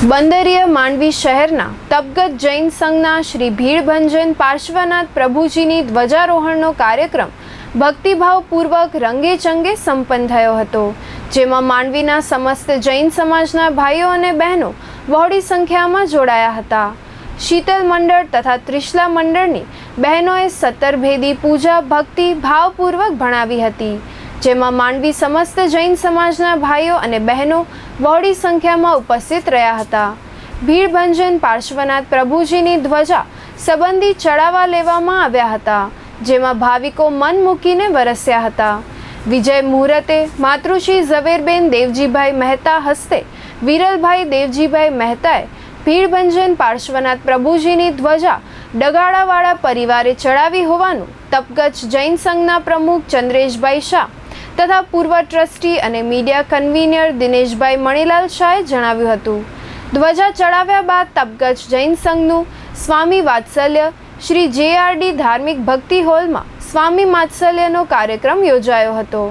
બંદરીય માંડવી શહેરના તબગત જૈન સંઘના શ્રી ભીડભંજન પાર્શ્વનાથ પ્રભુજીની ધ્વજારોહણનો કાર્યક્રમ ભક્તિભાવપૂર્વક રંગે ચંગે સંપન્ન થયો હતો, જેમાં માંડવીના સમસ્ત જૈન સમાજના ભાઈઓ અને બહેનો બહોળી સંખ્યામાં જોડાયા હતા. શીતલ મંડળ તથા ત્રિશલા મંડળની બહેનોએ સત્તર ભેદી પૂજા ભક્તિ ભાવપૂર્વક ભણાવી હતી. જેમાં માંડવી સમસ્ત જૈન સમાજના ભાઈઓ અને બહેનો બહોળી સંખ્યામાં ઉપસ્થિત રહ્યા હતા. ભીડભંજન પાર્શ્વનાથ પ્રભુજીની ધ્વજા સંબંધી ચડાવવા લેવામાં આવ્યા હતા, જેમાં ભાવિકો મન મૂકીને વરસ્યા હતા. વિજય મુહૂર્તે માતૃશ્રી ઝવેરબેન દેવજીભાઈ મહેતા હસ્તે વિરલભાઈ દેવજીભાઈ મહેતાએ ભીડભંજન પાર્શ્વનાથ પ્રભુજીની ધ્વજા ડગાડાવાળા પરિવારે ચડાવી હોવાનું તપગચ્છ જૈન સંઘના પ્રમુખ ચંદ્રેશભાઈ શાહ તથા પૂર્વ ટ્રસ્ટી અને મીડિયા કન્વીનર દિનેશભાઈ મણીલાલ શાહે જણાવ્યું હતું. ધ્વજા ચડાવ્યા બાદ તપગચ જૈન સંઘનું સ્વામી વાત્સલ્ય શ્રી જેઆરડી ધાર્મિક ભક્તિ હોલમાં સ્વામી વાત્સલ્યનો કાર્યક્રમ યોજાયો હતો.